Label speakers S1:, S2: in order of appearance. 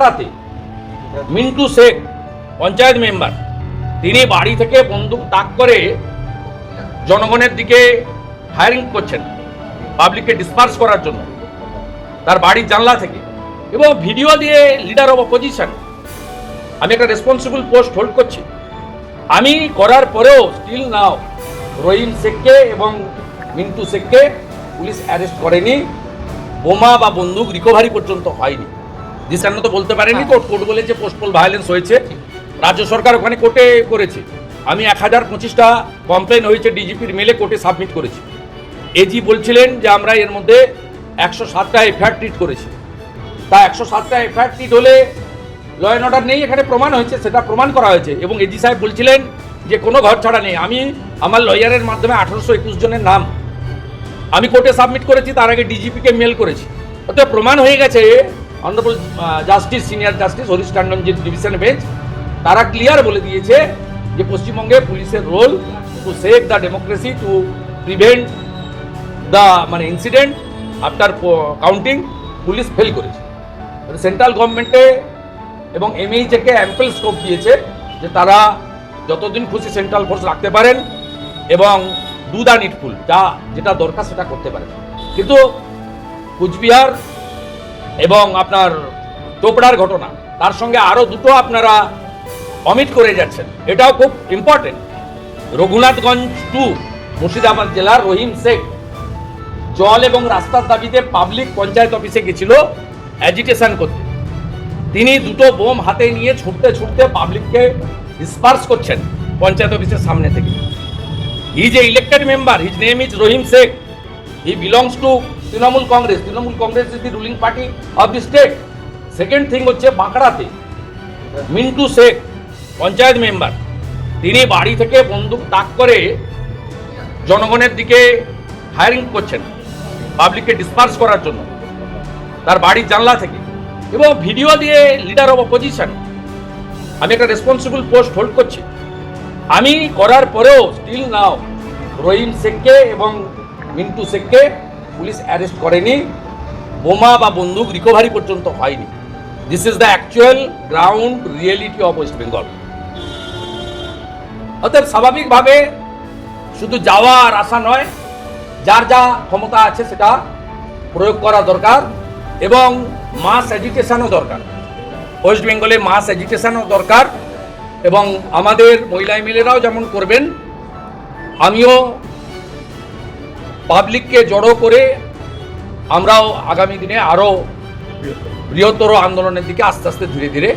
S1: পাড়াতে মিন্টু শেখ, পঞ্চায়েত মেম্বার, তিনি বাড়ি থেকে বন্দুক তাক করে জনগণের দিকে করছেন পাবলিককে ডিসপার্স করার জন্য, তার বাড়ির জানলা থেকে। এবং ভিডিও দিয়ে লিডার অফ অপোজিশন আমি একটা রেসপন্সিবল পোস্ট হোল্ড করছি। আমি করার পরেও স্টিল নাও রহিম শেখকে এবং মিন্টু শেখকে পুলিশ অ্যারেস্ট করেনি, বোমা বা বন্দুক রিকভারি পর্যন্ত হয়নি। দিশান্ন তো বলতে পারেনি কোর্ট কোর্ট বলেছে পোস্টপোল ভায়োলেন্স হয়েছে। রাজ্য সরকার ওখানে কোর্টে করেছে। আমি এক হাজার পঁচিশটা কমপ্লেন হয়েছে ডিজিপির মেলে কোর্টে সাবমিট করেছি। এজি বলছিলেন যে আমরা এর মধ্যে একশো সাতটা এফআইআর ট্রিট করেছি। তা একশো সাতটা এফআইআর ট্রিট হলে ল অ্যান্ড অর্ডার নেই এখানে প্রমাণ হয়েছে সেটা প্রমাণ করা হয়েছে। এবং এজি সাহেব বলছিলেন যে কোনো ঘর ছাড়া নেই। আমি আমার লয়ারের মাধ্যমে আঠারোশো একুশ জনের নাম। আমি কোর্টে সাবমিট করেছি তার আগে ডিজিপিকে মেল করেছি। অতএব প্রমাণ হয়ে গেছে honourable justice senior justice Harish Tandon যে ডিভিশন বেঞ্চ তারা ক্লিয়ার বলে দিয়েছে যে পশ্চিমবঙ্গে পুলিশের role to save the democracy to prevent the মানে incident after counting police fail করেছে। সেন্ট্রাল গভর্নমেন্টে এবং এমএইচকে অ্যাম্পল স্কোপ দিয়েছে যে তারা যতদিন খুশি সেন্ট্রাল ফোর্স রাখতে পারেন এবং ডু দ্য নিডফুল যা যেটা দরকার সেটা করতে পারেন। কিন্তু কুচবিহার এবং আপনার চোপড়ার ঘটনা, তার সঙ্গে আরও দুটো আপনারা অমিট করে যাচ্ছেন। এটাও খুব ইম্পর্টেন্ট রঘুনাথগঞ্জ টু মুর্শিদাবাদ জেলার রহিম শেখ জল এবং রাস্তার দাবিতে পাবলিক পঞ্চায়েত অফিসে গেছিল অ্যাজিটেশন করতে। তিনি দুটো বোম হাতে নিয়ে ছুটতে ছুটতে পাবলিককে ডিসপার্স করছেন পঞ্চায়েত অফিসের সামনে থেকে। হি যে elected member his name is Rahim Sheikh. He belongs to Trinamool Congress Trinamool Congress is the ruling party of the state second thing হচ্ছে বাঁকড়াতে। মিন্টু শেখ, পঞ্চায়েত মেম্বার তিনি বাড়ি থেকে বন্দুক তাক করে জনগণের দিকে ফায়ারিং করছেন পাবলিককে ডিসপার্স করার জন্য, তার বাড়ির জানলা থেকে। এবং ভিডিও দিয়ে লিডার অফ অপোজিশন আমি একটা রেসপন্সিবল পোস্ট হোল্ড করছি। আমি করার পরেও স্টিল নাও রহিম শেখকে এবং মিন্টু শেখকে পুলিশ অ্যারেস্ট করেনি, বোমা বা বন্দুক রিকভারি পর্যন্ত হয়নি। This is the actual ground reality of West Bengal অতএব স্বাভাবিকভাবে শুধু যাওয়া আর আসা নয়, যার যা ক্ষমতা আছে সেটা প্রয়োগ করা দরকার এবং মাস এডুকেশনও দরকার। ওয়েস্ট বেঙ্গলে মাস এডুকেশনও দরকার এবং আমাদের মহিলা এমএলএরাও যেমন করবেন, আমিও পাবলিককে জড়ো করে আমরাও আগামী দিনে আরও বৃহত্তর আন্দোলনের দিকে আস্তে আস্তে ধীরে ধীরে